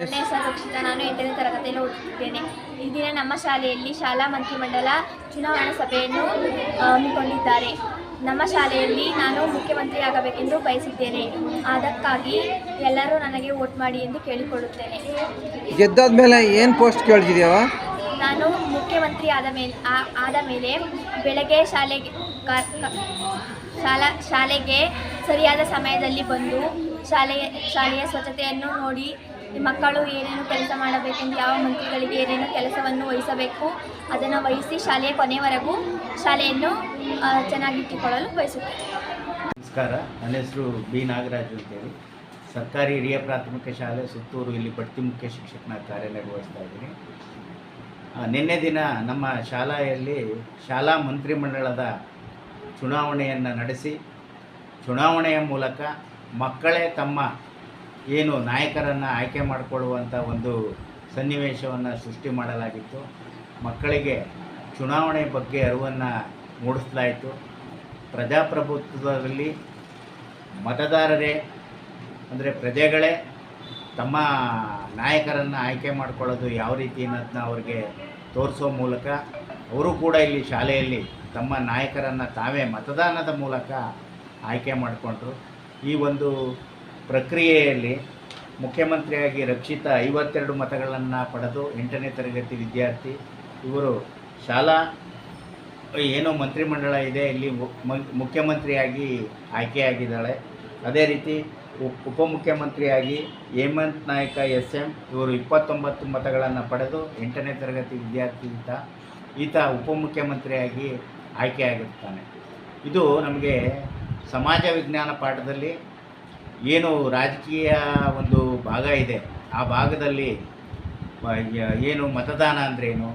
ನನ್ನ ಹೆಸರು ರಕ್ಷಿತಾ ನಾನು ಎಂಟನೇ ತರಗತಿಯಲ್ಲಿ ಓದುತ್ತಿದ್ದೇನೆ ಈ ದಿನ ನಮ್ಮ ಶಾಲೆಯಲ್ಲಿ ಶಾಲಾ ಮಂತ್ರಿಮಂಡಲ ಚುನಾವಣಾ ಸಭೆಯನ್ನು ಹಮ್ಮಿಕೊಂಡಿದ್ದಾರೆ. ನಮ್ಮ ಶಾಲೆಯಲ್ಲಿ ನಾನು ಮುಖ್ಯಮಂತ್ರಿ ಆಗಬೇಕೆಂದು ಬಯಸಿದ್ದೇನೆ. ಅದಕ್ಕಾಗಿ ಎಲ್ಲರೂ ನನಗೆ ವೋಟ್ ಮಾಡಿ ಎಂದು ಕೇಳಿಕೊಳ್ಳುತ್ತೇನೆ. ಗೆದ್ದಾದ್ಮೇಲೆ ಏನು ಪೋಸ್ಟ್ ಕೇಳ್ತಿದ್ಯಾವ? ನಾನು ಮುಖ್ಯಮಂತ್ರಿ ಆದ ಮೇಲೆ ಆ- ಆದ ಮೇಲೆ ಬೆಳಗ್ಗೆ ಶಾಲೆಗೆ ಕ- ಕ- ಶಾಲಾ ಶಾಲೆಗೆ ಸರಿಯಾದ ಸಮಯದಲ್ಲಿ ಬಂದು ಶಾಲೆಯ ಶಾಲೆಯ ಸ್ವಚ್ಛತೆಯನ್ನು ನೋಡಿ ಮಕ್ಕಳು ಏನೇನು ಕೆಲಸ ಮಾಡಬೇಕೆಂದು ಯಾವ ಮಂತ್ರಿಗಳಿಗೆ ಏನೇನು ಕೆಲಸವನ್ನು ವಹಿಸಬೇಕು, ಅದನ್ನು ವಹಿಸಿ ಶಾಲೆಯ ಕೊನೆಯವರೆಗೂ ಶಾಲೆಯನ್ನು ಚೆನ್ನಾಗಿಟ್ಟುಕೊಳ್ಳಲು ಬಯಸುತ್ತೇನೆ. ನಮಸ್ಕಾರ, ನನ್ನ ಹೆಸರು ಬಿ. ನಾಗರಾಜು ಅಂತೇಳಿ. ಸರ್ಕಾರಿ ಹಿರಿಯ ಪ್ರಾಥಮಿಕ ಶಾಲೆ ಸುತ್ತೂರು, ಇಲ್ಲಿ ಬಡ್ತಿ ಮುಖ್ಯ ಶಿಕ್ಷಕನ ಕಾರ್ಯನಿರ್ವಹಿಸ್ತಾ ಇದ್ದೀನಿ. ನಿನ್ನೆ ದಿನ ನಮ್ಮ ಶಾಲೆಯಲ್ಲಿ ಶಾಲಾ ಮಂತ್ರಿಮಂಡಲದ ಚುನಾವಣೆಯನ್ನು ನಡೆಸಿ, ಚುನಾವಣೆಯ ಮೂಲಕ ಮಕ್ಕಳೇ ತಮ್ಮ ಏನು ನಾಯಕರನ್ನು ಆಯ್ಕೆ ಮಾಡಿಕೊಳ್ಳುವಂಥ ಒಂದು ಸನ್ನಿವೇಶವನ್ನು ಸೃಷ್ಟಿ ಮಾಡಲಾಗಿತ್ತು. ಮಕ್ಕಳಿಗೆ ಚುನಾವಣೆ ಬಗ್ಗೆ ಅರಿವನ್ನು ಮೂಡಿಸಲಾಯಿತು. ಪ್ರಜಾಪ್ರಭುತ್ವದಲ್ಲಿ ಮತದಾರರೇ ಅಂದರೆ ಪ್ರಜೆಗಳೇ ತಮ್ಮ ನಾಯಕರನ್ನು ಆಯ್ಕೆ ಮಾಡಿಕೊಳ್ಳೋದು ಯಾವ ರೀತಿ ಅನ್ನೋದನ್ನ ಅವ್ರಿಗೆ ತೋರಿಸೋ ಮೂಲಕ ಅವರು ಕೂಡ ಇಲ್ಲಿ ಶಾಲೆಯಲ್ಲಿ ತಮ್ಮ ನಾಯಕರನ್ನು ತಾವೇ ಮತದಾನದ ಮೂಲಕ ಆಯ್ಕೆ ಮಾಡಿಕೊಂಡ್ರು. ಈ ಒಂದು ಪ್ರಕ್ರಿಯೆಯಲ್ಲಿ ಮುಖ್ಯಮಂತ್ರಿಯಾಗಿ ರಕ್ಷಿತ ಐವತ್ತೆರಡು ಮತಗಳನ್ನು ಪಡೆದು ಎಂಟನೇ ತರಗತಿ ವಿದ್ಯಾರ್ಥಿ, ಇವರು ಶಾಲಾ, ಏನು ಮಂತ್ರಿಮಂಡಲ ಇದೆ, ಇಲ್ಲಿ ಮುಖ್ಯಮಂತ್ರಿಯಾಗಿ ಆಯ್ಕೆಯಾಗಿದ್ದಾಳೆ. ಅದೇ ರೀತಿ ಉಪ್ ಉಪಮುಖ್ಯಮಂತ್ರಿಯಾಗಿ ಹೇಮಂತ್ ನಾಯಕ ಎಸ್ ಎಂ ಇವರು ಇಪ್ಪತ್ತೊಂಬತ್ತು ಮತಗಳನ್ನು ಪಡೆದು ಎಂಟನೇ ತರಗತಿ ವಿದ್ಯಾರ್ಥಿ ಈತ ಈತ ಉಪಮುಖ್ಯಮಂತ್ರಿಯಾಗಿ ಆಯ್ಕೆಯಾಗಿರ್ತಾನೆ. ಇದು ನಮಗೆ ಸಮಾಜ ವಿಜ್ಞಾನ ಪಾಠದಲ್ಲಿ ಏನು ರಾಜಕೀಯ ಒಂದು ಭಾಗ ಇದೆ, ಆ ಭಾಗದಲ್ಲಿ ಏನು ಮತದಾನ ಅಂದ್ರೇನು,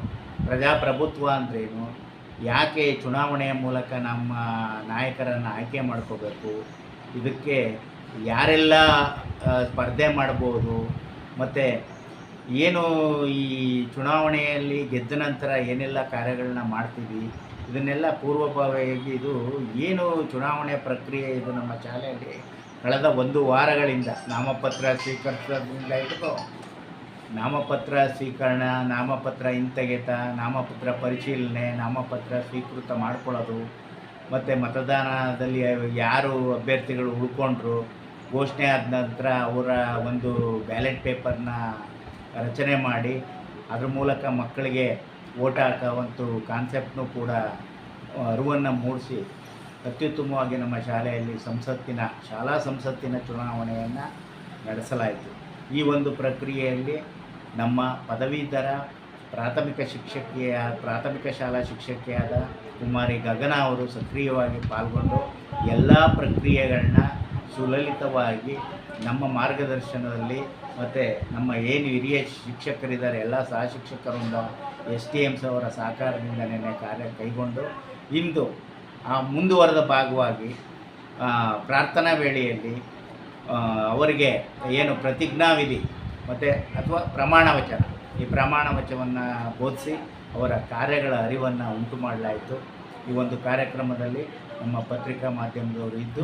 ಪ್ರಜಾಪ್ರಭುತ್ವ ಅಂದ್ರೇನು, ಯಾಕೆ ಚುನಾವಣೆಯ ಮೂಲಕ ನಮ್ಮ ನಾಯಕರನ್ನು ಆಯ್ಕೆ ಮಾಡ್ಕೋಬೇಕು, ಇದಕ್ಕೆ ಯಾರೆಲ್ಲ ಸ್ಪರ್ಧೆ ಮಾಡ್ಬೋದು, ಮತ್ತು ಏನು ಈ ಚುನಾವಣೆಯಲ್ಲಿ ಗೆದ್ದ ನಂತರ ಏನೆಲ್ಲ ಕಾರ್ಯಗಳನ್ನ ಮಾಡ್ತೀವಿ, ಇದನ್ನೆಲ್ಲ ಪೂರ್ವಭಾವಿಯಾಗಿ ಇದು ಏನು ಚುನಾವಣೆ ಪ್ರಕ್ರಿಯೆ ಇದು ನಮ್ಮ ಶಾಲೆಯಲ್ಲಿ ಕಳೆದ ಒಂದು ವಾರಗಳಿಂದ ನಾಮಪತ್ರ ಸ್ವೀಕರಿಸೋದ್ರಿಂದ ಹಿಡಿದು ನಾಮಪತ್ರ ಸ್ವೀಕರಣ, ನಾಮಪತ್ರ ಹಿಂತೆಗೆತ ನಾಮಪತ್ರ ಪರಿಶೀಲನೆ, ನಾಮಪತ್ರ ಸ್ವೀಕೃತ ಮಾಡ್ಕೊಳ್ಳೋದು, ಮತ್ತು ಮತದಾನದಲ್ಲಿ ಯಾರು ಅಭ್ಯರ್ಥಿಗಳು ಉಳ್ಕೊಂಡ್ರು, ಘೋಷಣೆ ಆದ ನಂತರ ಅವರ ಒಂದು ಬ್ಯಾಲೆಟ್ ಪೇಪರ್ನ ರಚನೆ ಮಾಡಿ ಅದ್ರ ಮೂಲಕ ಮಕ್ಕಳಿಗೆ ಓಟ್ ಹಾಕೋ ಒಂದು ಕೂಡ ಅರಿವನ್ನು ಮೂಡಿಸಿ ಅತ್ಯುತ್ತಮವಾಗಿ ನಮ್ಮ ಶಾಲೆಯಲ್ಲಿ ಸಂಸತ್ತಿನ, ಶಾಲಾ ಸಂಸತ್ತಿನ ಚುನಾವಣೆಯನ್ನು ನಡೆಸಲಾಯಿತು. ಈ ಒಂದು ಪ್ರಕ್ರಿಯೆಯಲ್ಲಿ ನಮ್ಮ ಪದವೀಧರ, ಪ್ರಾಥಮಿಕ ಶಿಕ್ಷಕಿಯ ಪ್ರಾಥಮಿಕ ಶಾಲಾ ಶಿಕ್ಷಕಿಯಾದ ಕುಮಾರಿ ಗಗನ ಅವರು ಸಕ್ರಿಯವಾಗಿ ಪಾಲ್ಗೊಂಡು ಎಲ್ಲ ಪ್ರಕ್ರಿಯೆಗಳನ್ನ ಸುಲಲಿತವಾಗಿ ನಮ್ಮ ಮಾರ್ಗದರ್ಶನದಲ್ಲಿ ಮತ್ತು ನಮ್ಮ ಏನು ಹಿರಿಯ ಶಿಕ್ಷಕರಿದ್ದಾರೆ, ಎಲ್ಲ ಸಹ ಶಿಕ್ಷಕರಿಂದ ಎಸ್ ಟಿ ಎಮ್ಸ್ ಅವರ ಸಹಕಾರದಿಂದ ನಿನ್ನೆ ಕಾರ್ಯ ಕೈಗೊಂಡು ಇಂದು ಆ ಮುಂದುವರೆದ ಭಾಗವಾಗಿ ಪ್ರಾರ್ಥನಾ ವೇಳೆಯಲ್ಲಿ ಅವರಿಗೆ ಏನು ಪ್ರತಿಜ್ಞಾವಿಧಿ ಮತ್ತು ಅಥವಾ ಪ್ರಮಾಣ ವಚನ, ಈ ಪ್ರಮಾಣ ವಚವನ್ನು ಬೋಧಿಸಿ ಅವರ ಕಾರ್ಯಗಳ ಅರಿವನ್ನು ಉಂಟು ಮಾಡಲಾಯಿತು. ಈ ಒಂದು ಕಾರ್ಯಕ್ರಮದಲ್ಲಿ ನಮ್ಮ ಪತ್ರಿಕಾ ಮಾಧ್ಯಮದವರು ಇದ್ದು